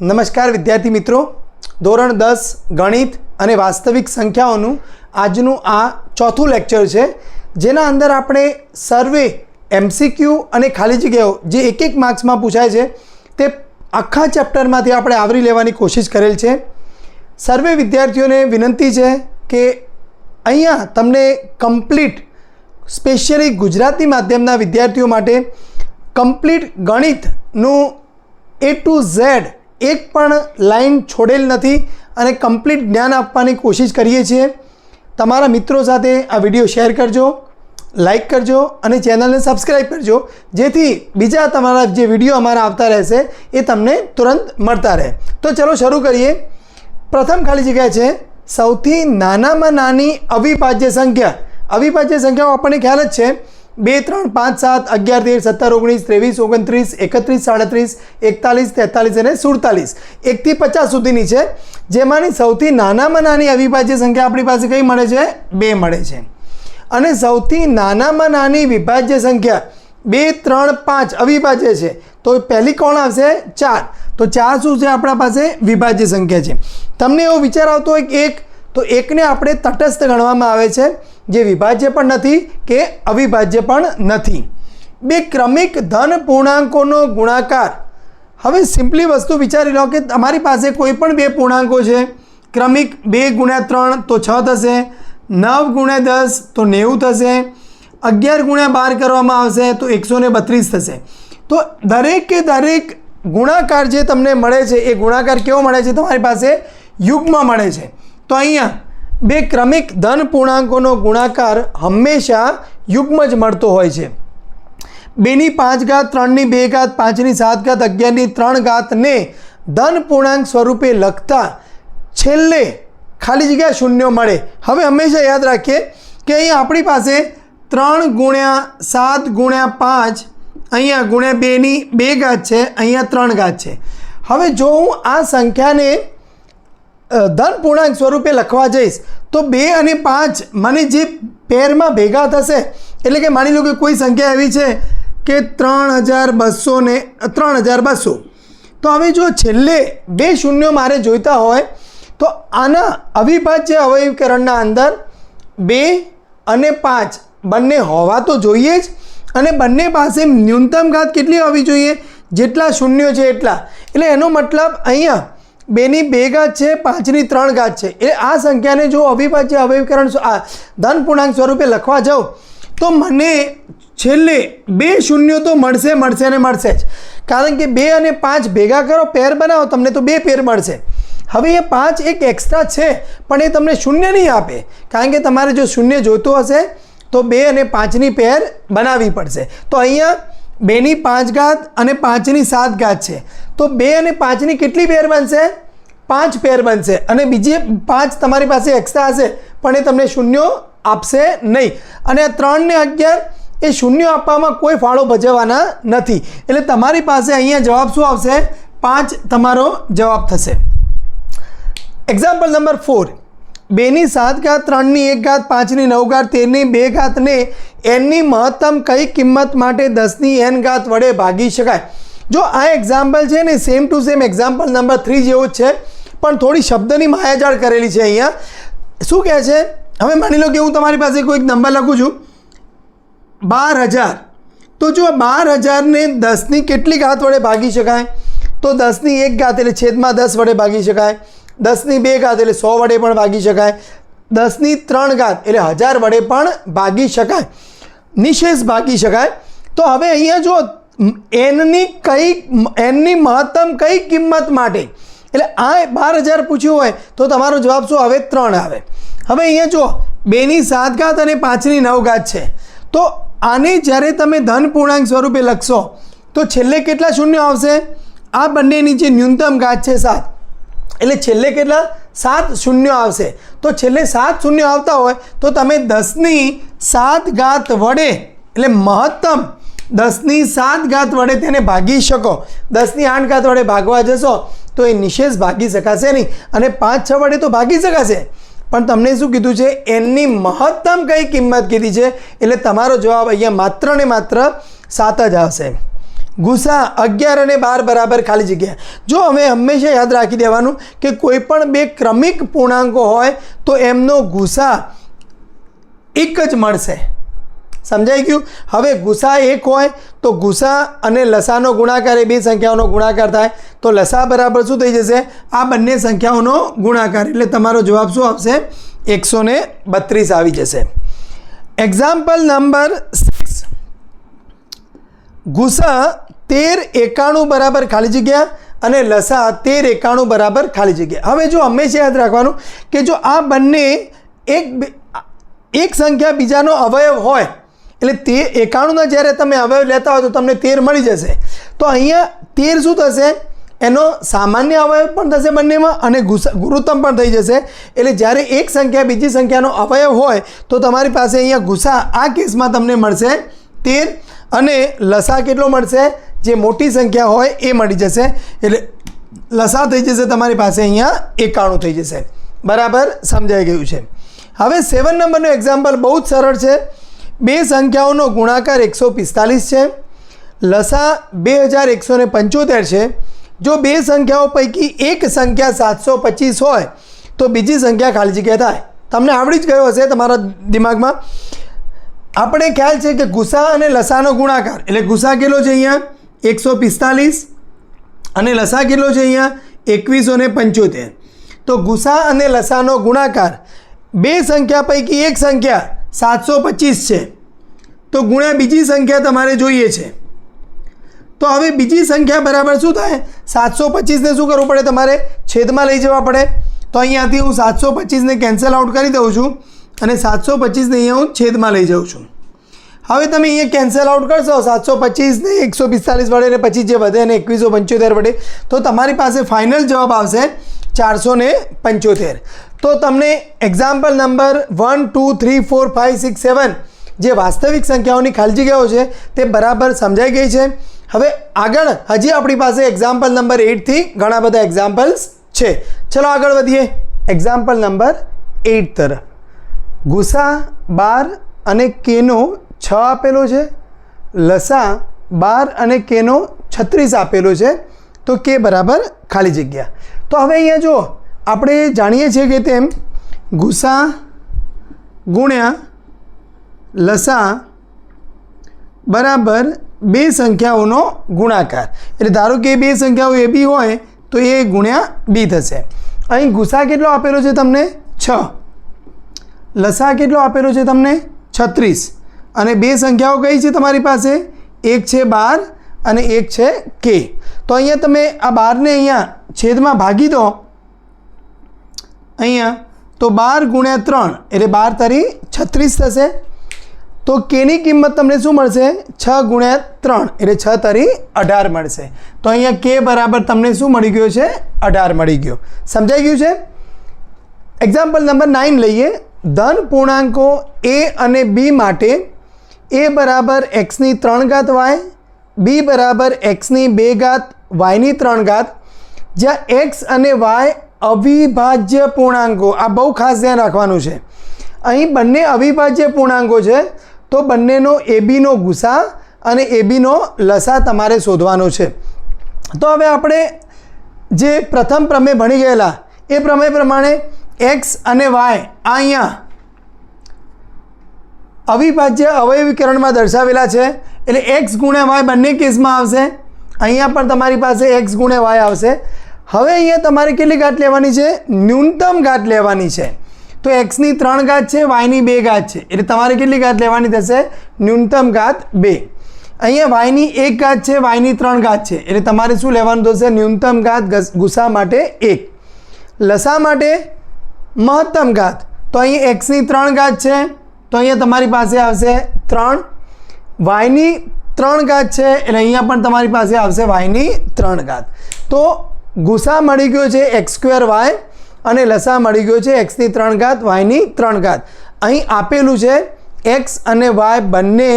નમસ્કાર વિદ્યાર્થી મિત્રો. ધોરણ દસ ગણિત અને વાસ્તવિક સંખ્યાઓનું આજનું આ ચોથું લેક્ચર છે, જેના અંદર આપણે સર્વે એમસીક્યુ અને ખાલી જગ્યાઓ જે એક એક માર્ક્સમાં પૂછાય છે, તે આખા ચેપ્ટરમાંથી આપણે આવરી લેવાની કોશિશ કરેલ છે. સર્વે વિદ્યાર્થીઓને વિનંતી છે કે અહીંયા તમને કમ્પ્લીટ સ્પેશિયલી ગુજરાતી માધ્યમના વિદ્યાર્થીઓ માટે કમ્પ્લીટ ગણિતનું એ ટુ ઝેડ એક પણ લાઈન છોડેલ નથી અને કમ્પ્લીટ જ્ઞાન આપવાની કોશિશ કરીએ છીએ. તમારા મિત્રો સાથે આ વીડિયો શેર કરજો, લાઈક કરજો અને ચેનલને સબસ્ક્રાઈબ કરજો. જેથી બીજા તમારા જે વીડિયો અમારા આવતા રહેશે, એ તમને તુરંત મળતા રહે. તો ચલો શરૂ કરીએ. પ્રથમ ખાલી જગ્યા છે, સૌથી નાનામાં નાની અવિભાજ્ય સંખ્યા. અવિભાજ્ય સંખ્યાઓ આપણને ખ્યાલ જ છે બે, ત્રણ, પાંચ, સાત, અગિયાર, તેર, સત્તર, ઓગણીસ, ત્રેવીસ, ઓગણત્રીસ, એકત્રીસ, સાડત્રીસ, એકતાલીસ, તેતાલીસ અને સુડતાલીસ. એકથી પચાસ સુધીની છે, જેમાંની સૌથી નાનામાં નાની અવિભાજ્ય સંખ્યા આપણી પાસે કઈ મળે છે? બે મળે છે. અને સૌથી નાનામાં નાની વિભાજ્ય સંખ્યા બે, ત્રણ, પાંચ અવિભાજ્ય છે, તો પહેલી કોણ આવશે? ચાર. તો ચાર શું છે આપણા પાસે? વિભાજ્ય સંખ્યા છે. તમને એવો વિચાર આવતો હોય કે એક, તો એકને આપણે તટસ્થ ગણવામાં આવે છે. જે વિભાજ્ય પણ નથી કે અવિભાજ્ય પણ નથી. બે ક્રમિક ધન પૂર્ણાંકોનો ગુણાકાર. હવે સિમ્પલી વસ્તુ વિચારી લો કે તમારી પાસે કોઈ પણ બે પૂર્ણાંકો છે. ક્રમિક બે ગુણ્યા ત્રણ તો છ થશે. નવ ગુણ્યા દસ તો નેવું થશે. અગિયાર ગુણ્યા બાર કરવામાં આવશે તો એકસો ને બત્રીસ થશે. તો દરેકે દરેક ગુણાકાર જે તમને મળે છે, એ ગુણાકાર કેવો મળે છે? તમારી પાસે યુગમાં મળે છે. તો અહીંયા બે ક્રમિક ધન પૂર્ણાંકોનો ગુણાકાર હંમેશા યુગ્મ જ મળતો હોય છે. બેની પાંચ ઘાત ત્રણની બે ઘાત પાંચની સાત ઘાત અગિયારની ત્રણ ઘાતને ધન પૂર્ણાંક સ્વરૂપે લખતા છેલ્લે ખાલી જગ્યા શૂન્યો મળે. હવે હંમેશા યાદ રાખીએ કે અહીં આપણી પાસે ત્રણ ગુણ્યા સાત ગુણ્યા પાંચ અહીંયા ગુણ્યા બેની બે ઘાત છે, અહીંયા ત્રણ ઘાત છે. હવે જો હું આ સંખ્યાને ધન પૂર્ણાંક સ્વરૂપે લખવા જઈશ, તો બે અને પાંચ મને જે પેરમાં ભેગા થશે, એટલે કે માની લો કે કોઈ સંખ્યા એવી છે કે ત્રણ હજાર બસો ને, ત્રણ હજાર બસો. તો હવે જો છેલ્લે બે શૂન્યો મારે જોઈતા હોય, તો આના અવિભાજ્ય અવયવીકરણના અંદર બે અને પાંચ બંને હોવા તો જોઈએ જ, અને બંને પાસે ન્યૂનતમ ઘાત કેટલી હોવી જોઈએ? જેટલા શૂન્યો છે એટલા. એટલે એનો મતલબ અહીંયા બેની બે ઘાત છે, પાંચની ત્રણ ઘાત છે. એટલે આ સંખ્યાને જો અવિભાજ્ય અવયવીકરણ આ ધન પૂર્ણાંક સ્વરૂપે લખવા જાઉં તો મને છેલ્લે બે શૂન્યો તો મળશે મળશે ને મળશે જ. કારણ કે બે અને પાંચ ભેગા કરો, પેર બનાવો, તમને તો બે પેર મળશે. હવે એ પાંચ એક એક્સ્ટ્રા છે, પણ એ તમને શૂન્ય નહીં આપે. કારણ કે તમારે જો શૂન્ય જોઈતું હશે, તો બે અને પાંચની પેર બનાવવી પડશે. તો અહીંયા બેની પાંચ ઘાત અને પાંચની સાત ઘાત છે. તો બે અને પાંચની કેટલી પેર બનશે? પાંચ પેર બનશે. અને બીજી પાંચ તમારી પાસે એક્સ્ટ્રા હશે, પણ એ તમને શૂન્યો આપશે નહીં. અને ત્રણને અગિયાર એ શૂન્ય આપવામાં કોઈ ફાળો ભજવવાના નથી. એટલે તમારી પાસે અહીંયા જવાબ શું આવશે? પાંચ તમારો જવાબ થશે. એક્ઝામ્પલ નંબર ફોર બેની સાત ઘાત, ત્રણની એક ઘાત, પાંચની નવ ઘાત, તેરની બે ઘાતને એનની મહત્તમ કઈ કિંમત માટે દસની એન ઘાત વડે ભાગી શકાય? જો આ એક્ઝામ્પલ છે ને same to same example number three જેવો જ છે, પણ થોડી શબ્દની માયાજાળ કરેલી છે અહીંયા. શું કહે છે? હવે માની લો કે હું તમારી પાસે કોઈક નંબર લખું છું. બાર હજાર. તો જો બાર હજારને દસની કેટલી ઘાત વડે ભાગી શકાય? તો દસની એક ઘાત એટલે છેદમાં દસ વડે ભાગી શકાય. દસની બે ઘાત એટલે સો વડે પણ ભાગી શકાય. દસની ત્રણ ઘાત એટલે હજાર વડે પણ ભાગી શકાય. નિશેષ ભાગી શકાય. તો હવે અહીંયા જો એનની કઈ, એનની મહત્તમ કઈ કિંમત માટે? એટલે આ બાર હજાર પૂછ્યું હોય તો તમારો જવાબ શું આવે? ત્રણ આવે. હવે અહીંયા જો બેની સાત ઘાત અને પાંચની નવ ઘાત છે. તો આને જ્યારે તમે ધન પૂર્ણાંક સ્વરૂપે લખશો, તો છેલ્લે કેટલા શૂન્ય આવશે? આ બંનેની જે ન્યૂનતમ ઘાત છે સાત. એટલે છેલ્લે કેટલા? સાત શૂન્ય આવશે. તો છેલ્લે સાત શૂન્ય આવતા હોય તો તમે દસની સાત ઘાત વડે, એટલે મહત્તમ દસની સાત ઘાત વડે તેને ભાગી શકો. દસની આઠ ઘાત વડે ભાગવા જશો તો એ નિશેષ ભાગી શકાશે નહીં. અને પાંચ છ વડે તો ભાગી શકાશે. પણ તમને શું કીધું છે? એનની મહત્તમ કઈ કિંમત કીધી છે? એટલે તમારો જવાબ અહીંયા માત્ર ને માત્ર સાત જ આવશે. ગુસા અગિયાર અને બાર બરાબર ખાલી જગ્યા. જો હવે હંમેશા યાદ રાખી દેવાનું કે કોઈ પણ બે ક્રમિક પૂર્ણાંકો હોય તો એમનો ગુસા એક જ મળશે. સમજાઈ ગયું? હવે ગુસા એક હોય તો ગુસા અને લસાનો ગુણાકાર એ બે સંખ્યાઓનો ગુણાકાર થાય. તો લસા બરાબર શું થઈ જશે? આ બંને સંખ્યાઓનો ગુણાકાર. એટલે તમારો જવાબ શું આવશે? એકસો બત્રીસ આવી જશે. એક્ઝામ્પલ નંબર ગુસા તેર એકાણું બરાબર ખાલી જગ્યા અને લસા તેર એકાણું બરાબર ખાલી જગ્યા. હવે જો હંમેશા યાદ રાખવાનું કે જો આ બંને એક એક સંખ્યા બીજાનો અવયવ હોય, એટલે તે એકાણુંના જ્યારે તમે અવયવ લેતા હોય તો તમને તેર મળી જશે. તો અહીંયા તેર શું થશે? એનો સામાન્ય અવયવ પણ થશે બંનેમાં અને ગુરુત્તમ પણ થઈ જશે. એટલે જ્યારે એક સંખ્યા બીજી સંખ્યાનો અવયવ હોય તો તમારી પાસે અહીંયા ગુસા આ કેસમાં તમને મળશે તેર અને લસા કેટલો મળશે? જે મોટી સંખ્યા હોય એ મળી જશે. એટલે લસા થઈ જશે તમારી પાસે અહીંયા એકાણું થઈ જશે. બરાબર? સમજાઈ ગયું છે. હવે સેવન નંબરનું એક્ઝામ્પલ બહુ જ સરળ છે. બે સંખ્યાઓનો ગુણાકાર એકસો પિસ્તાલીસ છે. લસા બે હજાર એકસો ને પંચોતેર છે. જો બે સંખ્યાઓ પૈકી એક સંખ્યા સાતસો પચીસ હોય, તો બીજી સંખ્યા ખાલી જગ્યા થાય. તમને આવડી જ ગયો હશે તમારા દિમાગમાં. આપણે ખ્યાલ છે કે ગુસા અને લસાનો ગુણાકાર, એટલે ગુસા કેટલો છે અહીંયા? એકસો પિસ્તાલીસ અને લસા કેટલો છે અહીંયા? એકવીસો ને પંચોતેર. તો ગુસા અને લસાનો ગુણાકાર, બે સંખ્યા પૈકી એક સંખ્યા સાતસો પચીસ છે. તો ગુણ્યા બીજી સંખ્યા તમારે જોઈએ છે. તો હવે બીજી સંખ્યા બરાબર શું થાય? સાતસો પચીસને શું કરવું પડે? તમારે છેદમાં લઈ જવા પડે. તો અહીંયાથી હું સાતસો પચીસને કેન્સલ આઉટ કરી દઉં છું. અને સાતસો પચીસને અહીંયા હું છેદમાં લઈ જાઉં છું. હવે તમે અહીંયા કેન્સલ આઉટ કરશો, સાતસો પચીસને એકસો પિસ્તાલીસ વડે અને પછી જે વધે અને એકવીસો પંચોતેર વડે, તો તમારી પાસે ફાઇનલ જવાબ આવશે ચારસો પંચોતેર. તો તમને example number one two three four five six seven જે વાસ્તવિક સંખ્યાઓની ખાલી જગ્યાઓ છે, તે બરાબર સમજાઈ ગઈ છે. હવે આગળ હજી આપણી પાસે એક્ઝામ્પલ નંબર એઇટથી ઘણા બધા એક્ઝામ્પલ્સ છે. ચલો આગળ વધીએ. એક્ઝામ્પલ નંબર એઇટ તરફ. ગુસા બાર અને કેનો છ આપેલો છે. લસા, બાર અને કેનો છત્રીસ આપેલો છે. તો કે બરાબર ખાલી જગ્યા. તો હવે અહીંયા જો આપણે જાણીએ છીએ કે તેમ ગુસા ગુણ્યા લસા બરાબર બે સંખ્યાઓનો ગુણાકાર. એટલે ધારો કે બે સંખ્યાઓ એ બી હોય, તો એ ગુણ્યા બી થશે. અહીં ગુસા કેટલો આપેલો છે તમને? છ. લસા કેટલો આપેલો છે તમને? છત્રીસ. અને બે સંખ્યાઓ કઈ છે તમારી પાસે? એક છે બાર અને એક છે કે. તો અહીંયા તમે આ બારને અહીંયા છેદમાં ભાગી દો. અહીંયા તો બાર ગુણ્યા ત્રણ એટલે બાર તારી છત્રીસ થશે. તો કેની કિંમત તમને શું મળશે? છ ગુણ્યા ત્રણ એટલે છ તારી અઢાર મળશે. તો અહીંયા કે બરાબર તમને શું મળી ગયો છે? અઢાર મળી ગયો. સમજાઈ ગયું છે? એક્ઝામ્પલ નંબર નાઇન લઈએ. ધન પૂર્ણાંકો એ અને બી માટે એ બરાબર એક્સની ત્રણ ઘાત વાય બી બરાબર એક્સની બે ઘાત વાયની ત્રણ ઘાત. જ્યાં એક્સ અને વાય અવિભાજ્ય પૂર્ણાંકો, આ બહુ ખાસ ધ્યાન રાખવાનું છે. અહીં બંને અવિભાજ્ય પૂર્ણાંકો છે, તો બંનેનો એબીનો ગુસા અને એબીનો લસા તમારે શોધવાનો છે. તો હવે આપણે જે પ્રથમ પ્રમેય ભણી ગયેલા, એ પ્રમેય પ્રમાણે એક્સ અને વાય આ અહીંયા અવિભાજ્ય અવયવીકરણમાં દર્શાવેલા છે. એટલે એક્સ ગુણ્યા વાય બંને કેસમાં આવશે. અહીંયા પણ તમારી પાસે એક્સ ગુણ્યા વાય આવશે. હવે અહીંયા તમારે કેટલી ઘાત લેવાની છે? ન્યૂનતમ ઘાત લેવાની છે. તો એક્સની ત્રણ ઘાત છે વાયની બે ઘાત છે. એટલે તમારે કેટલી ઘાત લેવાની થશે? ન્યૂનતમ ઘાત બે. અહીંયા વાયની એક ઘાત છે વાયની ત્રણ ઘાત છે. એટલે તમારે શું લેવાનું થશે? ન્યૂનતમ ઘાત ગુસા માટે એક. લસા માટે મહત્તમ ઘાત. તો અહીં એક્સની ત્રણ ઘાત છે. તો અહીંયા તમારી પાસે આવશે ત્રણ. વાયની ત્રણ ઘાત છે એટલે અહીંયા પણ તમારી પાસે આવશે વાયની ત્રણ ઘાત. તો ગુસા મળી ગયો છે એક્સ સ્ક્વેર વાય અને લસા મળી ગયો છે એક્સની ત્રણ ઘાત વાયની ત્રણ ઘાત. અહીં આપેલું છે એક્સ અને વાય બંને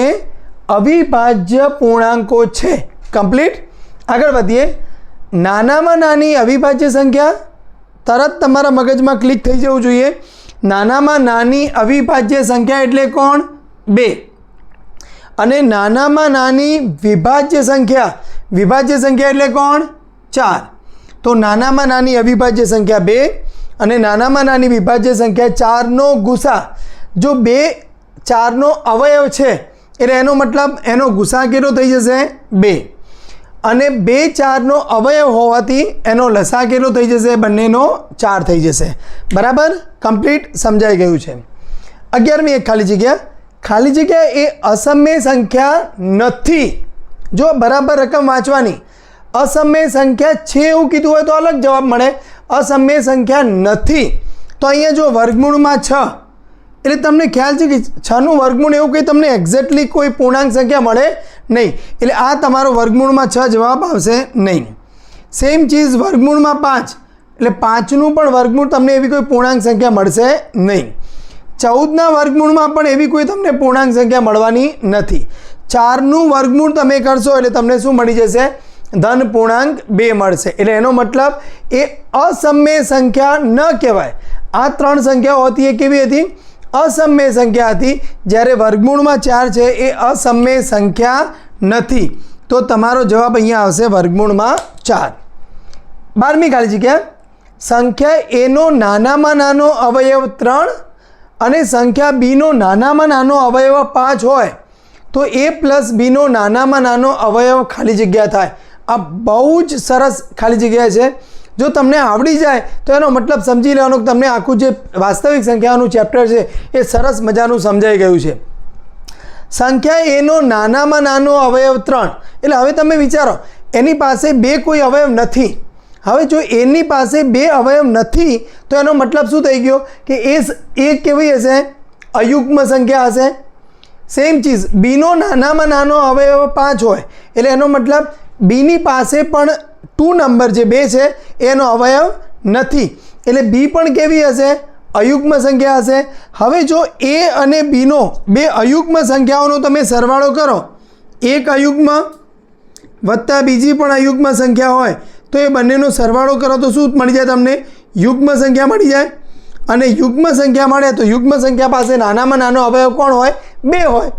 અવિભાજ્ય પૂર્ણાંકો છે. કમ્પ્લીટ આગળ વધીએ. નાનામાં નાની અવિભાજ્ય સંખ્યા તરત તમારા મગજમાં ક્લિક થઈ જવું જોઈએ. નાનામાં નાની અવિભાજ્ય સંખ્યા એટલે કોણ? બે. અને નાનામાં નાની વિભાજ્ય સંખ્યા વિભાજ્ય સંખ્યા એટલે કોણ? ચાર. તો નાનામાં નાની અવિભાજ્ય સંખ્યા બે અને નાનામાં નાની વિભાજ્ય સંખ્યા ચારનો ગુસા. જો બે ચારનો અવયવ છે, એટલે એનો મતલબ એનો ગુસા કેટલો થઈ જશે બે. અને બે ચારનો અવયવ હોવાથી એનો લસા કેટલો થઈ જશે? બંનેનો ચાર થઈ જશે. બરાબર? કમ્પ્લીટ સમજાઈ ગયું છે. અગિયારમી એક ખાલી જગ્યા. ખાલી જગ્યા એ અસમ્ય સંખ્યા નથી. જો બરાબર રકમ વાંચવાની. અસમ્ય સંખ્યા છે એવું કીધું હોય તો અલગ જવાબ મળે. અસમ્ય સંખ્યા નથી. તો અહીંયા જો વર્ગમૂળમાં છ એટલે તમને ખ્યાલ છે કે છનું વર્ગમૂળ એવું કંઈ તમને એક્ઝેક્ટલી કોઈ પૂર્ણાંક સંખ્યા મળે નહીં. એટલે આ તમારો વર્ગમૂળમાં છ જવાબ આવશે નહીં. સેમ ચીઝ વર્ગમૂળમાં પાંચ. એટલે પાંચનું પણ વર્ગમૂળ તમને એવી કોઈ પૂર્ણાંક સંખ્યા મળશે નહીં. ચૌદના વર્ગમૂળમાં પણ એવી કોઈ તમને પૂર્ણાંક સંખ્યા મળવાની નથી. ચારનું વર્ગમૂળ તમે કરશો એટલે તમને શું મળી જશે? ધન પૂર્ણાંક બે મળશે. એટલે એનો મતલબ એ અસમ્ય સંખ્યા ન કહેવાય. આ ત્રણ સંખ્યાઓ હતી એ કેવી હતી? અસમ્ય સંખ્યા હતી. જ્યારે વર્ગમૂળમાં ચાર છે, એ અસમ્ય સંખ્યા નથી. તો તમારો જવાબ અહીંયા આવશે વર્ગમૂળમાં ચાર. બારમી ખાલી જગ્યા સંખ્યા એનો નાનામાં નાનો અવયવ ત્રણ અને સંખ્યા બીનો નાનામાં નાનો અવયવ પાંચ હોય, તો એ પ્લસ બીનો નાનામાં નાનો અવયવ ખાલી જગ્યા થાય. આ બહુ જ સરસ ખાલી જગ્યા છે. જો તમને આવડી જાય, તો એનો મતલબ સમજી લેવાનો કે તમને આખું જે વાસ્તવિક સંખ્યાઓનું ચેપ્ટર છે, એ સરસ મજાનું સમજાઈ ગયું છે. સંખ્યા એનો નાનામાં નાનો અવયવ ત્રણ. એટલે હવે તમે વિચારો, એની પાસે બે કોઈ અવયવ નથી. હવે જો એની પાસે બે અવયવ નથી, તો એનો મતલબ શું થઈ ગયો? કે એ એ કેવી હશે? અયુગ્મ સંખ્યા હશે. સેમ ચીઝ બીનો નાનામાં નાનો અવયવ પાંચ હોય. એટલે એનો મતલબ બીની પાસે પણ ટુ નંબર જે બે છે, એનો અવયવ નથી. એટલે બી પણ કેવી હશે? અયુગ્મ સંખ્યા હશે. હવે જો એ અને બીનો બે અયુગ્મ સંખ્યાઓનો તમે સરવાળો કરો, એક અયુગ્મ વત્તા બીજી પણ અયુગ્મ સંખ્યા હોય, તો એ બંનેનો સરવાળો કરો તો શું મળી જાય તમને? યુગ્મ સંખ્યા મળી જાય. અને યુગ્મ સંખ્યા મળે તો યુગ્મ સંખ્યા પાસે નાનામાં નાનો અવયવ કોણ હોય? બે હોય.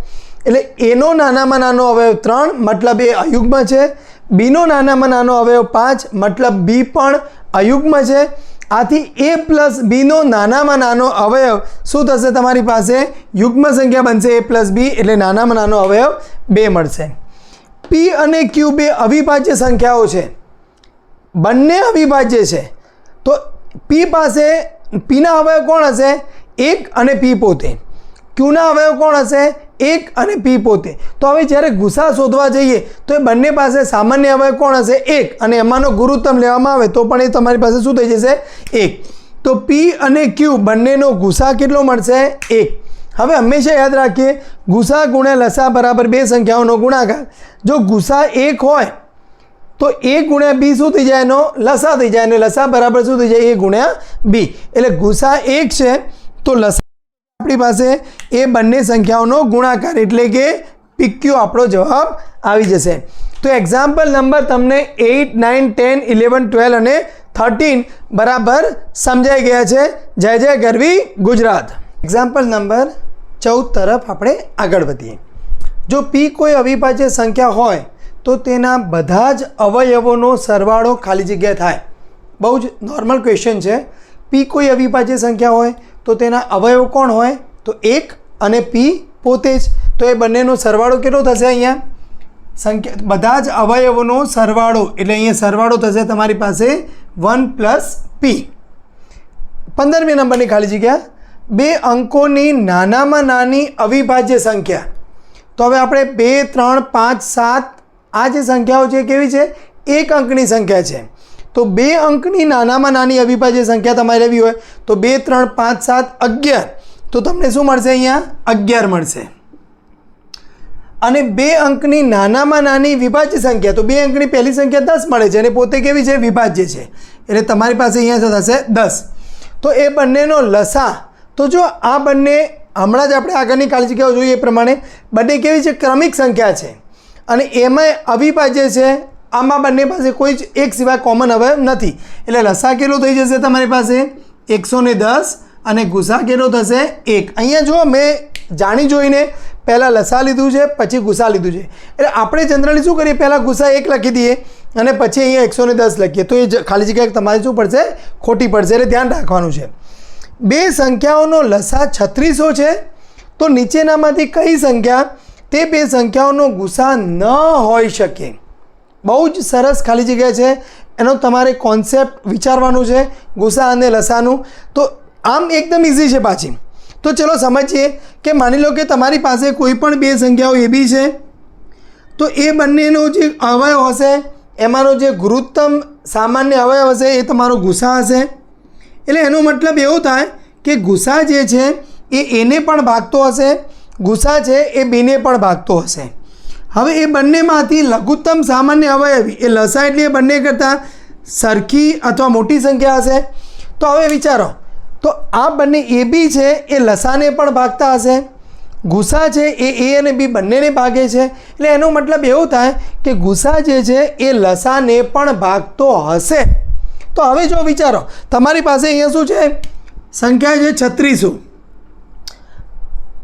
એટલે એનો નાનામાં નાનો અવયવ ત્રણ, મતલબ એ અયુગ્મ છે. બીનો નાનામાં નાનો અવયવ પાંચ, મતલબ બી પણ અયુગ્મ છે. આથી એ પ્લસ બીનો નાનામાં નાનો અવયવ શું થશે? તમારી પાસે યુગ્મ સંખ્યા બનશે, એ પ્લસ બી એટલે નાનામાં નાનો અવયવ બે મળશે. પી અને ક્યુ બે અવિભાજ્ય સંખ્યાઓ છે. બંને અવિભાજ્ય છે. તો પી પાસે, પીના અવયવ કોણ હશે? એક અને પી પોતે. ક્યુના અવયવ કોણ હશે? એક અને પી પોતે. તો હવે જ્યારે ગુસા શોધવા જઈએ, તો એ બંને પાસે સામાન્ય અવયવ કોણ હશે? એક. અને એમાંનો ગુરુત્તમ લેવામાં આવે તો પણ એ તમારી પાસે શું થઈ જશે? એક. તો પી અને ક્યુ બંનેનો ગુસા કેટલો મળશે? એક. હવે હંમેશા યાદ રાખીએ ગુસા ગુણ્યા લસા બરાબર બે સંખ્યાઓનો ગુણાકાર. જો ગુસા એક હોય, તો એ ગુણ્યા બી શું થઈ જાય એનો? લસા થઈ જાય. અને લસા બરાબર શું થઈ જાય? એ ગુણ્યા બી એટલે ગુસા એક છે, તો લસા આપણી પાસે એ બંને સંખ્યાઓનો ગુણાકાર એટલે કે પીક્યુ આપણો જવાબ આવી જશે. તો એક્ઝામ્પલ નંબર તમને eight nine ten eleven twelve અને થર્ટીન બરાબર સમજાઈ ગયા છે. જય જય ગરવી ગુજરાત. એક્ઝામ્પલ નંબર ચૌદ તરફ આપણે આગળ વધીએ. જો પી કોઈ અવિભાજ્ય સંખ્યા હોય, તો તેના બધા જ અવયવોનો સરવાળો ખાલી જગ્યા થાય. બહુ જ નોર્મલ ક્વેશ્ચન છે. પી કોઈ અવિભાજ્ય સંખ્યા હોય તો તેના અવયવ કોણ હોય? તો એક અને પી પોતે જ. તો એ બંનેનો સરવાળો કેટલો થશે અહીંયા? સંખ્યા, બધા જ અવયવોનો સરવાળો. એટલે અહીંયા સરવાળો થશે તમારી પાસે વન પ્લસ પી પંદરમી નંબરની ખાલી જગ્યા. બે અંકોની નાનામાં નાની અવિભાજ્ય સંખ્યા. તો હવે આપણે બે, ત્રણ, પાંચ, સાત, આ જે સંખ્યાઓ છે કેવી છે? એક અંકની સંખ્યા છે. તો બે અંકની નાનામાં નાની અવિભાજ્ય સંખ્યા તમારે લેવી હોય, તો બે, ત્રણ, પાંચ, સાત, અગિયાર. તો તમને શું મળશે અહીંયા? અગિયાર મળશે. અને બે અંકની નાનામાં નાની વિભાજ્ય સંખ્યા, તો બે અંકની પહેલી સંખ્યા દસ મળે છે, અને પોતે કેવી છે? વિભાજ્ય છે. એટલે તમારી પાસે અહીંયા શું થશે? દસ. તો એ બંનેનો લસા, તો જો આ બંને, હમણાં જ આપણે આગળની કાળજી જગ્યાઓ જોઈએ એ પ્રમાણે, બંને કેવી છે? ક્રમિક સંખ્યા છે. અને એમાંય અવિભાજ્ય છે. આમાં બંને પાસે કોઈ જ એક સિવાય કોમન અવયવ નથી. એટલે લસા કેટલો થઈ જશે તમારી પાસે? એકસો દસ અને ગુસા કેટલો થશે એક. અહીંયા જો મેં જાણી જોઈને પહેલાં લસા લીધું છે, પછી ગુસા લીધું છે. એટલે આપણે જનરલી શું કરીએ? પહેલાં ગુસા એક લખી દઈએ અને પછી અહીંયા એકસો દસ લખીએ. તો એ ખાલી જગ્યાએ તમારે શું પડશે? ખોટી પડશે. એટલે ધ્યાન રાખવાનું છે. બે સંખ્યાઓનો લસા છત્રીસો છે, તો નીચેનામાંથી કઈ સંખ્યા? તે બે સંખ્યાઓનો ગુસા ન હોઈ શકે. બહુ જ સરસ ખાલી જગ્યા છે. એનો તમારે કોન્સેપ્ટ વિચારવાનું છે ગુસા અને લસાનું. તો આમ એકદમ ઇઝી છે પાછી. તો ચલો સમજીએ કે માની લો કે તમારી પાસે કોઈ પણ બે સંખ્યાઓ એ બી છે. તો એ બંનેનો જે અવયવ હશે, એમાંનો જે ગુરુત્તમ સામાન્ય અવયવ હશે, એ તમારો ગુસા હશે. એટલે એનો મતલબ એવો થાય કે ગુસા જે છે, એ એને પણ ભાગતો હશે ગુસા છે, એ બેને પણ ભાગતો હશે. હવે એ બંનેમાંથી લઘુત્તમ સામાન્ય અવયવી, એ લસા એટલે એ બંને કરતાં સરખી અથવા મોટી સંખ્યા હશે? તો હવે વિચારો, તો આ બંને એ બી છે, એ લસાને પણ ભાગતા હશે, ગુસા છે એ એ અને બી બંનેને ભાગે છે, એટલે એનો મતલબ એવો થાય કે ગુસા જે છે એ લસાને પણ ભાગતો હશે. તો હવે જો વિચારો, તમારી પાસે અહીંયા શું છે? સંખ્યા છે છત્રીસો.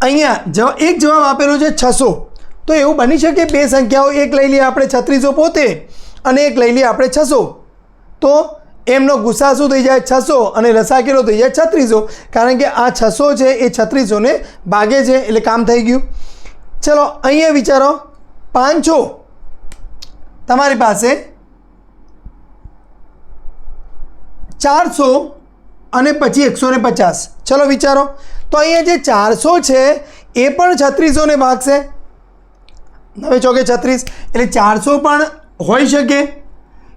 અહીંયા જવા, એક જવાબ આપેલો છે છસો. તો એવું બની શકે બે સંખ્યાઓ એક લઈ લઈએ આપણે છત્રીસો પોતે અને એક લઈ લઈએ આપણે છસો. તો એમનો ગુસ્સા શું થઈ જાય? છસો અને કેટલો થઈ જાય છત્રીસો. કારણ કે આ છસો છે, એ છત્રીસોને ભાગે છે, એટલે કામ થઈ ગયું. ચલો, અહીંયા વિચારો. પાંચસો. તમારી પાસે ચારસો અને પછી એકસો ને પચાસ. ચલો વિચારો. તો અહીંયા જે ચારસો છે, એ પણ છત્રીસોને ભાગશે. નવે ચોકે છત્રીસ, એટલે ચારસો પણ હોઈ શકે.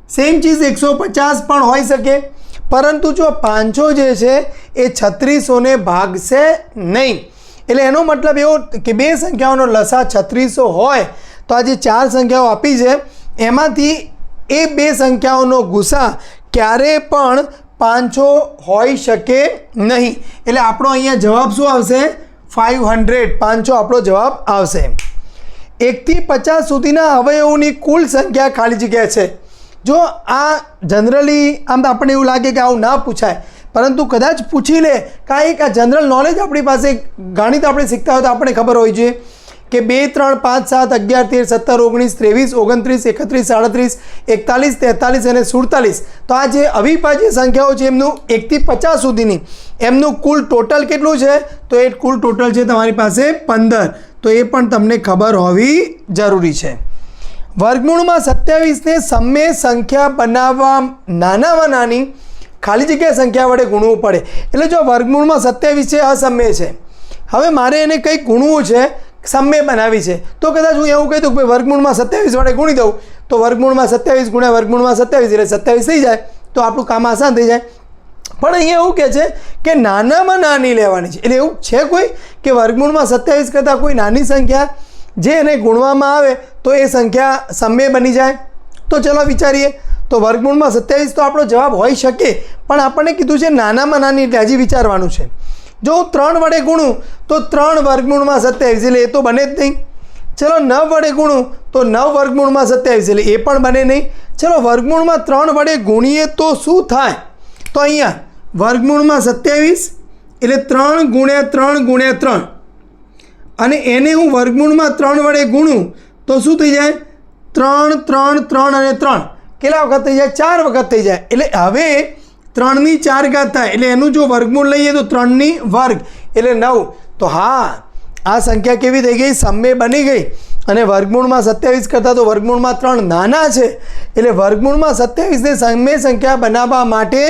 સેમ ચીઝ એકસો પચાસ પણ હોઈ શકે. પરંતુ જો પાંચસો જે છે, એ છત્રીસોને ભાગશે નહીં. એટલે એનો મતલબ એવો કે બે સંખ્યાઓનો લસા છત્રીસો હોય, તો આ જે ચાર સંખ્યાઓ આપી છે, એમાંથી એ બે સંખ્યાઓનો ગુસા ક્યારે પણ પાંચસો હોઈ શકે નહીં. એટલે આપણો અહીંયા જવાબ શું આવશે? Five hundred. પાંચસો આપણો જવાબ આવશે. એકથી પચાસ સુધીના અવયવોની કુલ સંખ્યા ખાલી જગ્યા છે. જો આ જનરલી આમ આપણને એવું લાગે કે આવું ના પૂછાય, પરંતુ કદાચ પૂછી લે કાંઈક આ જનરલ નોલેજ આપણી પાસે, ગણિત આપણે શીખતા હોય તો આપણને ખબર હોય છે કે બે, ત્રણ, પાંચ, સાત, અગિયાર, તેર, સત્તર, ઓગણીસ, ત્રેવીસ, ઓગણત્રીસ, એકત્રીસ, સાડત્રીસ, એકતાલીસ, તેતાલીસ અને સુડતાલીસ. તો આ જે અવિભાજ્ય સંખ્યાઓ છે એમનું એકથી પચાસ સુધીની, એમનું કુલ ટોટલ કેટલું છે? તો એ કુલ ટોટલ છે તમારી પાસે પંદર. તો એ પણ તમને ખબર હોવી જરૂરી છે. વર્ગમૂળમાં સત્યાવીસને સમય સંખ્યા બનાવવા નાનામાં નાની ખાલી જગ્યા સંખ્યા વડે ગુણવું પડે. એટલે જો વર્ગમૂળમાં સત્યાવીસ છે અસમ્ય છે. હવે મારે એને કંઈક ગુણવું છે સમય બનાવી છે. તો કદાચ હું એવું કહી દઉં કે વર્ગમૂળમાં સત્યાવીસ વડે ગુણી દઉં, તો વર્ગમૂળમાં સત્યાવીસ ગુણ્યા વર્ગમૂળમાં સત્યાવીસ, એટલે સત્યાવીસ થઈ જાય, તો આપણું કામ આસાન થઈ જાય. પણ અહીંયા એવું કહે છે કે નાનામાં નાની લેવાની છે. એટલે એવું છે કોઈ કે વર્ગમૂળમાં સત્યાવીસ કરતાં કોઈ નાની સંખ્યા જે એને ગુણવામાં આવે તો એ સંખ્યા સમય બની જાય? તો ચલો વિચારીએ. તો વર્ગમૂળમાં સત્યાવીસ તો આપણો જવાબ હોઈ શકે, પણ આપણને કીધું છે નાનામાં નાની એટલે હજી વિચારવાનું છે. જો હું ત્રણ વડે ગુણું, તો ત્રણ વર્ગમૂળમાં સત્યાવીસ, એટલે એ તો બને જ નહીં. ચલો નવ વડે ગુણું, તો નવ વર્ગમૂળમાં સત્યાવીસ, એટલે એ પણ બને નહીં. ચલો વર્ગમૂળમાં ત્રણ વડે ગુણીએ તો શું થાય? તો અહીંયા વર્ગમૂળમાં સત્યાવીસ એટલે ત્રણ ગુણ્યા ત્રણ ગુણ્યા ત્રણ. અને એને હું વર્ગમૂળમાં ત્રણ વડે ગુણું તો શું થઈ જાય? ત્રણ ત્રણ ત્રણ અને ત્રણ. કેટલા વખત થઈ જાય? ચાર વખત થઈ જાય. એટલે હવે ત્રણની ચાર ઘાત થાય એટલે એનું જો વર્ગમૂળ લઈએ તો ત્રણની વર્ગ. એટલે નવ. તો હા, આ સંખ્યા કેવી થઈ ગઈ? સમય બની ગઈ. અને વર્ગમૂળમાં સત્યાવીસ કરતાં તો વર્ગમૂળમાં ત્રણ નાના છે. એટલે વર્ગમૂળમાં સત્યાવીસને સમય સંખ્યા બનાવવા માટે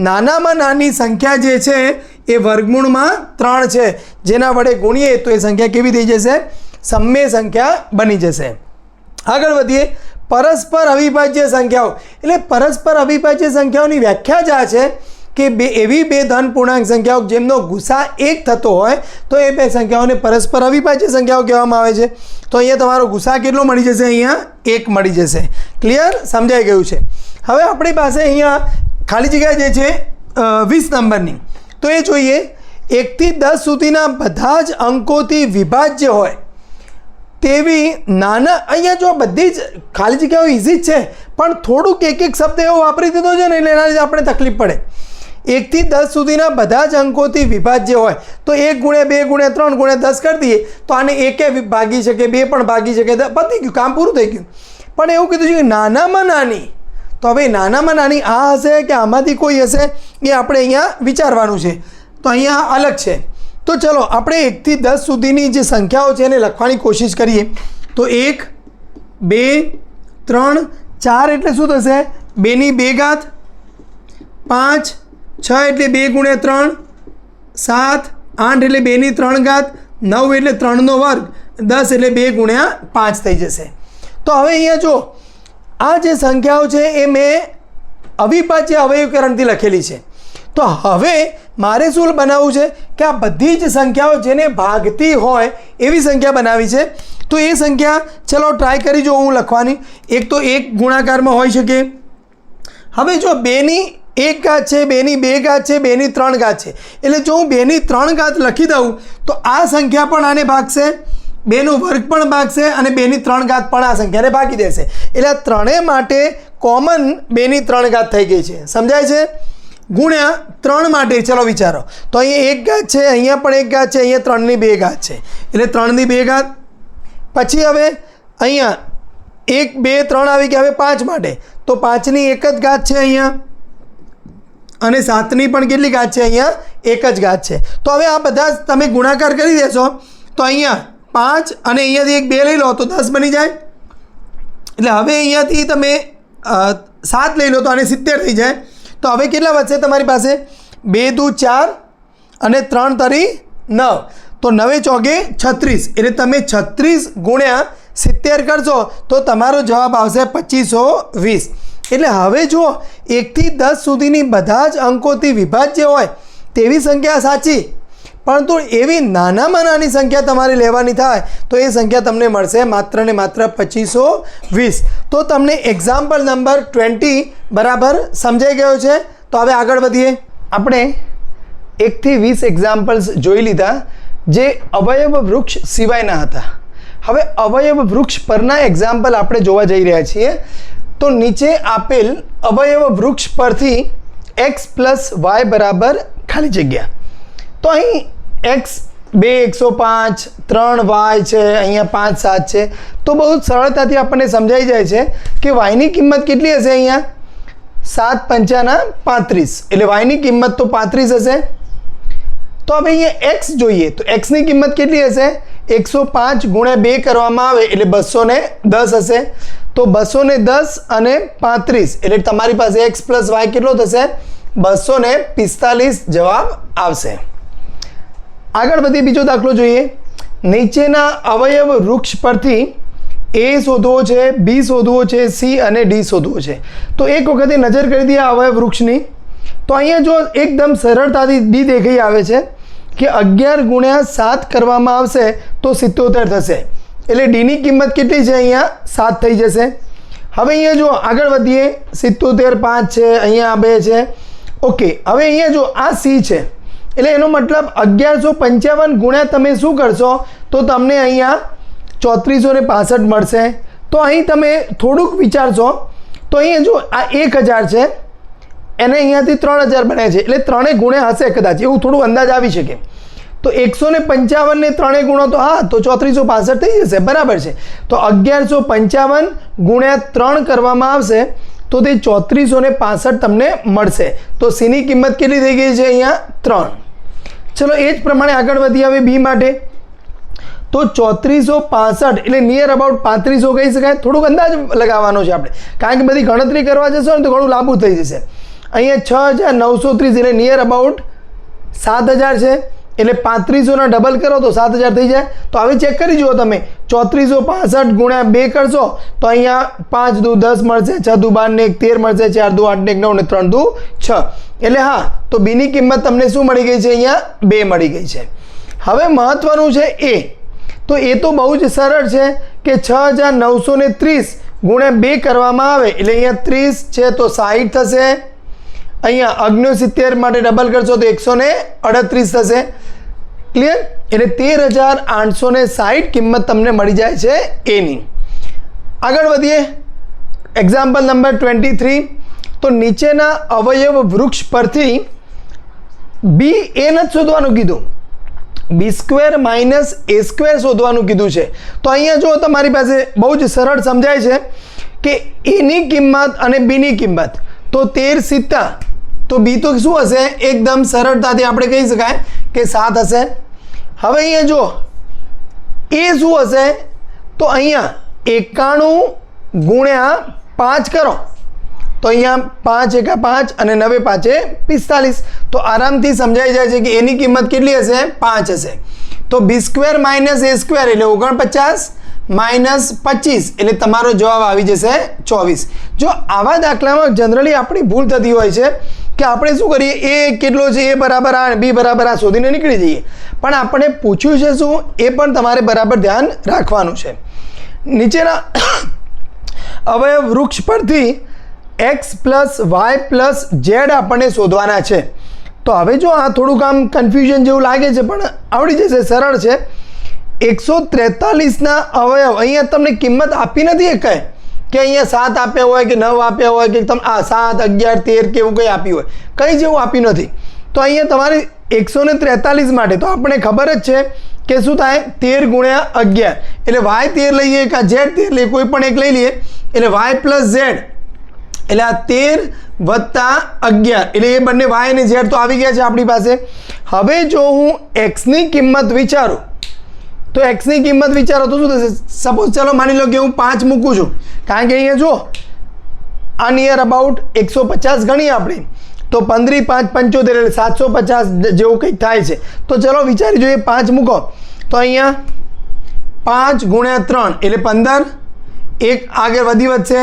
નાનામાં નાની સંખ્યા જે છે એ વર્ગમૂળમાં ત્રણ છે. જેના વડે ગુણીએ તો એ સંખ્યા કેવી થઈ જશે? સમય સંખ્યા બની જશે. આગળ વધીએ. પરસ્પર અવિભાજ્ય સંખ્યાઓ. એટલે પરસ્પર અવિભાજ્ય સંખ્યાઓની વ્યાખ્યા જ આ છે કે બે, એવી બે ધન પૂર્ણાંક સંખ્યાઓ જેમનો ગુસા એક થતો હોય, તો એ બે સંખ્યાઓને પરસ્પર અવિભાજ્ય સંખ્યાઓ કહેવામાં આવે છે. તો અહીંયા તમારો ગુસા કેટલો મળી જશે? અહીંયા એક મળી જશે. ક્લિયર? સમજાઈ ગયું છે. હવે આપણી પાસે અહીંયા ખાલી જગ્યા જે છે વીસ નંબરની. તો એ જોઈએ, એકથી દસ સુધીના બધા જ અંકોથી વિભાજ્ય હોય, તેવી નાના, અહીંયા જો બધી જ ખાલી જગ્યાઓ ઇઝી જ છે, પણ થોડુંક એક એક શબ્દ એવો વાપરી દીધો છે ને, એટલે એના લીધે આપણે તકલીફ પડે. એકથી દસ સુધીના બધા જ અંકોથી વિભાજ્ય હોય, તો એક ગુણ્યા બે ગુણ્યા ત્રણ ગુણ્યા દસ કરી દઈએ, તો આને એકે ભાગી શકે, બે પણ ભાગી શકે પતી ગયું, કામ પૂરું થઈ ગયું. પણ એવું કીધું છે કે નાનામાં નાની તો હવે નાનામાં નાની આ હશે કે આમાંથી કોઈ હશે એ આપણે અહીંયા વિચારવાનું છે. તો અહીંયા અલગ છે. તો ચલો આપણે એકથી દસ સુધીની જે સંખ્યાઓ છે એને લખવાની કોશિશ કરીએ. તો એક, બે, ત્રણ, ચાર એટલે શું થશે? બેની બે ઘાત પાંચ, છ એટલે બે ગુણ્યા ત્રણ, સાત, આઠ એટલે બેની ત્રણ ઘાત, નવ એટલે ત્રણનો વર્ગ, દસ એટલે બે ગુણ્યા પાંચ થઈ જશે. તો હવે અહીંયા જો આ જે સંખ્યાઓ છે એ મેં અવિભાજ્ય અવયવીકરણથી લખેલી છે. તો હવે મારે શું બનાવવું છે કે આ બધી જ સંખ્યાઓ જેને ભાગતી હોય એવી સંખ્યા બનાવી છે. તો એ સંખ્યા ચલો ટ્રાય કરી જો હું લખવાની. એક તો એક ગુણાકારમાં હોઈ શકે. હવે જો બેની એક ઘાત છે, બેની બે ઘાત છે, બેની ત્રણ ઘાત છે. એટલે જો હું બેની ત્રણ ઘાત લખી દઉં તો આ સંખ્યા પણ આને ભાગશે. બેનો વર્ગ પણ ભાગશે અને બેની ત્રણ ઘાત પણ આ સંખ્યાને ભાગી દેશે. એટલે આ ત્રણેય માટે કોમન બેની ત્રણ ઘાત થઈ ગઈ છે. સમજાય છે? ગુણ્યા ત્રણ માટે ચલો વિચારો. તો અહીંયા એક ઘાત છે, અહીંયા પણ એક ઘાત છે, અહીંયા ત્રણની બે ઘાત છે. એટલે ત્રણની બે ઘાત. પછી હવે અહીંયા એક, બે, ત્રણ આવી ગયા. હવે પાંચ માટે. તો પાંચની એક જ ઘાત છે અહીંયા. અને સાતની પણ કેટલી ઘાત છે અહીંયા? એક જ ઘાત છે. તો હવે આ બધા તમે ગુણાકાર કરી દેશો. તો અહીંયા પાંચ અને અહીંયાથી એક બે લઈ લો તો દસ બની જાય. એટલે હવે અહીંયાથી તમે સાત લઈ લો તો આને સિત્તેર થઈ જાય. તો હવે કેટલા વધશે તમારી પાસે? બે દુ ચાર અને ત્રણ તરી નવ. તો નવે ચોગે છત્રીસ. એટલે તમે છત્રીસ ગુણ્યા સિત્તેર કરશો તો તમારો જવાબ આવશે પચીસો વીસ. એટલે હવે જુઓ, એકથી દસ સુધીની બધા જ અંકોથી વિભાજ્ય હોય તેવી સંખ્યા સાચી. પરંતુ એવી નાનામાં નાની સંખ્યા તમારે લેવાની થાય તો એ સંખ્યા તમને મળશે માત્ર ને માત્ર પચીસો વીસ. તો તમને એક્ઝામ્પલ નંબર ટ્વેન્ટી બરાબર સમજાઈ ગયો છે? તો હવે આગળ વધીએ. આપણે એકથી વીસ એક્ઝામ્પલ્સ જોઈ લીધા જે અવયવ વૃક્ષ સિવાયના હતા. હવે અવયવ વૃક્ષ પરના એક્ઝામ્પલ આપણે જોવા જઈ રહ્યા છીએ. તો નીચે આપેલ અવયવ વૃક્ષ પરથી એક્સ પ્લસ વાય બરાબર ખાલી જગ્યા. તો અહીં એક્સ, બે, એકસો પાંચ, ત્રણ વાય છે, અહીંયા પાંચ, સાત છે. તો બહુ સરળતાથી આપણને સમજાઈ જાય છે કે વાયની કિંમત કેટલી હશે અહીંયા? સાત પંચાના પાંત્રીસ. એટલે વાયની કિંમત તો પાંત્રીસ હશે. તો હવે અહીંયા એક્સ જોઈએ. તો એક્સની કિંમત કેટલી હશે? એકસો પાંચ ગુણ્યા બે કરવામાં આવે, એટલે બસો દસ હશે. તો બસો દસ અને પાંત્રીસ. એટલે તમારી પાસે એક્સ પ્લસ વાય કેટલો થશે? બસો પિસ્તાલીસ જવાબ આવશે. આગળ વધી બીજો દાખલો જોઈએ. નીચેના અવયવ વૃક્ષ પરથી એ શોધવો છે, બી શોધવો છે, સી અને ડી શોધવો છે. તો એક વખતે નજર કરી દઈએ અવયવ વૃક્ષની. તો અહીંયા જો એકદમ સરળતાથી ડી દેખાઈ આવે છે કે અગિયાર ગુણ્યા સાત કરવામાં આવશે તો સિત્તોતેર થશે. એટલે ડીની કિંમત કેટલી છે અહીંયા? સાત થઈ જશે. હવે અહીંયા જો આગળ વધીએ, સિત્તોતેર પાંચ છે, અહીંયા બે છે. ઓકે, હવે અહીંયા જો આ સી છે એટલે એનો મતલબ અગિયારસો પંચાવન ગુણ્યા તમે શું કરશો? તો તમને અહીંયા ચોત્રીસો ને પાસઠ મળશે. તો અહીં તમે થોડુંક વિચારશો, તો અહીંયા જો આ એક હજાર છે, એને અહીંયાથી ત્રણ હજાર બને છે. એટલે ત્રણેય ગુણ્યા હશે કદાચ, એવું થોડું અંદાજ આવી શકે. તો એકસો ને પંચાવનને ત્રણેય ગુણો તો હા, તો ચોત્રીસો પાસઠ થઈ જશે, બરાબર છે. તો અગિયારસો પંચાવન ગુણ્યા ત્રણ કરવામાં આવશે. તો તે ચોત્રીસો ને પાસઠ તમને મળશે. તો સીની કિંમત કેટલી થઈ ગઈ છે અહીંયા? ત્રણ. ચલો, એ જ પ્રમાણે આગળ વધી હવે બી માટે. તો ચોત્રીસો પાસઠ, એટલે નિયર અબાઉટ પાંત્રીસો કહી શકાય. થોડુંક અંદાજ લગાવવાનો છે આપણે. કારણ કે બધી ગણતરી કરવા જશો ને તો ઘણું લાંબુ થઈ જશે. અહીંયા છ હજાર નવસો ત્રીસ, એટલે નિયર અબાઉટ સાત હજાર છે. એટલે પાંત્રીસોના ડબલ કરો તો સાત હજાર થઈ જાય. તો હવે ચેક કરી જુઓ તમે. ચોત્રીસો પાસઠ ગુણ્યા બે કરશો, તો અહીંયા પાંચ દુ દસ મળશે, છ દુ બાર ને એક તેર મળશે, ચાર દુ આઠ ને એક નવ ને ત્રણ દુ છ. એટલે હા, તો બીની કિંમત તમને શું મળી ગઈ છે અહીંયા? બે મળી ગઈ છે. હવે મહત્વનું છે એ તો એ તો બહુ જ સરળ છે કે છ હજાર નવસો ને ત્રીસ ગુણ્યા બે કરવામાં આવે. એટલે અહીંયા ત્રીસ છે તો સાહીઠ થશે. અહીંયા અગ્નસિત્તેર માટે ડબલ કરશો તો એકસો ને અડત્રીસ થશે. ક્લિયર એટલે તેર હજાર આઠસો ને સાહીઠ કિંમત તમને મળી જાય છે એની આગળ વધીએ. એક્ઝામ્પલ નંબર ટ્વેન્ટી થ્રી તો નીચેના અવયવ વૃક્ષ પરથી બી એ નથી શોધવાનું કીધું. B square minus A square શોધવાનું કીધું છે. તો અહીંયા જો તમારી પાસે બહુ જ સરળ સમજાય છે કે એની કિંમત અને બીની કિંમત. તો તેર સિત્તા તો બી તો શું હશે? એકદમ સરળતાથી આપણે કહી શકાય કે સાત હશે. હવે અહીંયા જો એ શું હશે? તો અહીંયા એકાણું ગુણ્યા પાંચ કરો. તો અહીંયા પાંચ એકા પાંચ અને નવે પાંચે પિસ્તાલીસ. તો આરામથી સમજાઈ જાય છે કે એની કિંમત કેટલી હશે? પાંચ હશે. તો B square minus A square એટલે ઓગણપચાસ માઇનસ પચીસ એટલે તમારો જવાબ આવી જશે ચોવીસ. જો આવા દાખલામાં જનરલી આપણી ભૂલ થતી હોય છે કે આપણે શું કરીએ? એ કેટલો છે? એ બરાબર આ બી બરાબર આ શોધીને નીકળી જઈએ. પણ આપણે પૂછ્યું છે શું? એ પણ તમારે બરાબર ધ્યાન રાખવાનું છે. નીચેના અવયવ વૃક્ષ પરથી X plus Y plus Z આપણને શોધવાના છે. તો હવે જો આ થોડુંક આમ કન્ફ્યુઝન જેવું લાગે છે, પણ આવડી જશે, સરળ છે. એકસો ત્રેતાલીસના અવયવ, અહીંયા તમને કિંમત આપી નથી એ કંઈ. કે અહીંયા સાત આપ્યા હોય કે નવ આપ્યા હોય કે તમે આ સાત, અગિયાર, તેર કે એવું કંઈ આપ્યું હોય. કંઈ જેવું આપ્યું નથી. તો અહીંયા તમારે એકસો ને ત્રેતાલીસ માટે, તો આપણે ખબર જ છે કે શું થાય? તેર ગુણ્યા અગિયાર. એટલે વાય તેર લઈએ કે ઝેડ તેર લઈએ, કોઈ પણ એક લઈ લઈએ. એટલે વાય પ્લસ ઝેડ. એટલે આ તેર વત્તા અગિયાર. એટલે એ બંને વાય અને ઝેડ તો આવી ગયા છે આપણી પાસે. હવે જો હું એક્સની કિંમત વિચારું તો એક્સની કિંમત વિચારો તો શું થશે સપોઝ ચાલો માની લો કે હું પાંચ મૂકું છું. કારણ કે અહીંયા જો આ નિયર અબાઉટ એકસો પચાસ ગણીએ આપણે. તો પંદરી પાંચ પંચોતેર એટલે સાતસો પચાસ જેવું કંઈક થાય છે. તો ચલો વિચારી જોઈએ પાંચ મૂકો. તો અહીંયા પાંચ ગુણ્યા ત્રણ એટલે પંદર. એક આગળ વધી વધશે.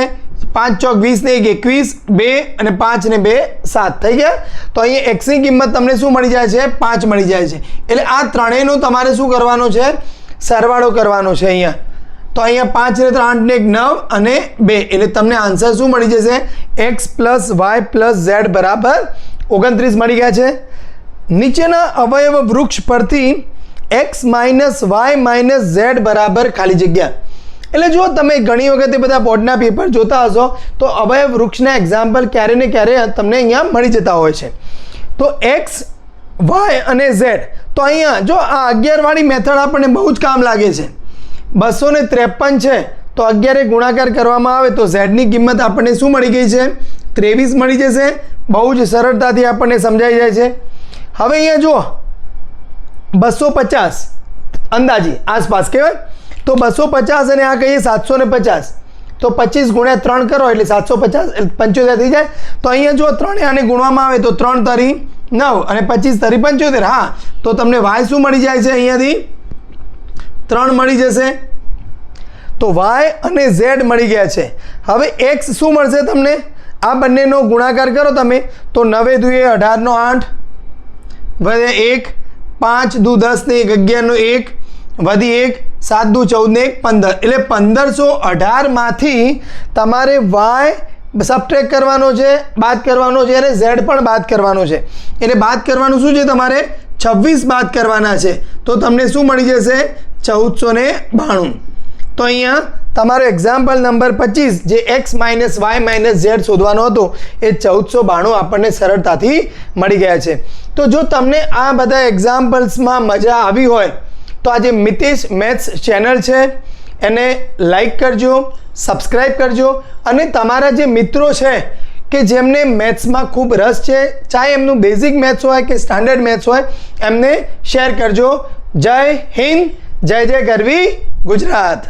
પાંચ ચોક વીસ ને એક એકવીસ, બે અને પાંચ ને બે સાત. થઈ ગયા? તો અહીંયા એક્સની કિંમત તમને શું મળી જાય છે? પાંચ મળી જાય છે. એટલે આ ત્રણેયનું તમારે શું કરવાનું છે? સરવાળો કરવાનો છે અહીંયા. તો અહીંયા પાંચ ને ત્રણ ને એક, નવ અને બે. એટલે તમને આન્સર શું મળી જશે? X plus Y plus Z બરાબર ઓગણત્રીસ મળી ગયા છે. નીચેના અવયવ વૃક્ષ પરથી X minus Y minus Z બરાબર ખાલી જગ્યા. એટલે જો તમે ઘણી વખત બધા બોર્ડના પેપર જોતા હશો, તો અવયવ વૃક્ષના એક્ઝામ્પલ ક્યારે ને ક્યારે તમને અહીંયા મળી જતા હોય છે. તો એક્સ વાય અને ઝેડ તો અહીંયા જો આ અગિયારવાળી મેથડ આપણને બહુ જ કામ લાગે છે. બસો ને ત્રેપન છે. તો અગિયારે ગુણાકાર કરવામાં આવે તો ઝેડની કિંમત આપણને શું મળી ગઈ છે? ત્રેવીસ મળી જશે. બહુ જ સરળતાથી આપણને સમજાઈ જાય છે. હવે અહીંયા જુઓ. બસો પચાસ. અંદાજી આસપાસ કહેવાય. તો બસો પચાસ અને આ કહીએ સાતસો ને પચાસ. તો પચીસ ગુણ્યા ત્રણ કરો એટલે સાતસો પચાસ, પંચોતેર થઈ જાય. તો અહીંયા જો ત્રણે આને ગુણવામાં આવે તો ત્રણ તરી નવ અને પચીસ, તરી પંચોતેર, હા. તો તમને વાય શું મળી જાય છે અહીંયાથી? ત્રણ મળી જશે. તો વાય અને ઝેડ મળી ગયા છે. હવે એક્સ શું મળશે તમને? આ બંનેનો ગુણાકાર કરો તમે. તો નવે દુએ અઢારનો આઠ, વધે એક, પાંચ દુ દસ ને એક, અગિયારનો એક, વધી એક, સાત દુ ચૌદ ને એક, પંદર. એટલે પંદરસો અઢારમાંથી તમારે વાય સબટ્રેક કરવાનો છે, બાદ કરવાનો છે, અને ઝેડ પણ બાદ કરવાનો છે. એટલે બાદ કરવાનું શું છે? તમારે છવ્વીસ બાદ કરવાના છે. તો તમને શું મળી જશે? ચૌદસો ને બાણું. તો અહીંયા તમારો એક્ઝામ્પલ નંબર પચીસ, જે X minus Y minus Z શોધવાનો હતો, એ ચૌદસો બાણું આપણને સરળતાથી મળી ગયા છે. તો જો તમને આ બધા એક્ઝામ્પલ્સમાં મજા આવી હોય, તો આજે મિતેશ મેથ્સ ચેનલ છે. એને લાઈક કરજો સબસ્ક્રાઈબ કરજો. અને તમારા જે મિત્રો છે, કે જેમને મેથ્સમાં ખૂબ રસ છે, ચાહે એમનું બેઝિક મેથ્સ હોય કે સ્ટાન્ડર્ડ મેથ્સ હોય, એમને શેર કરજો. જય હિન્દ, જય જય ગરવી ગુજરાત.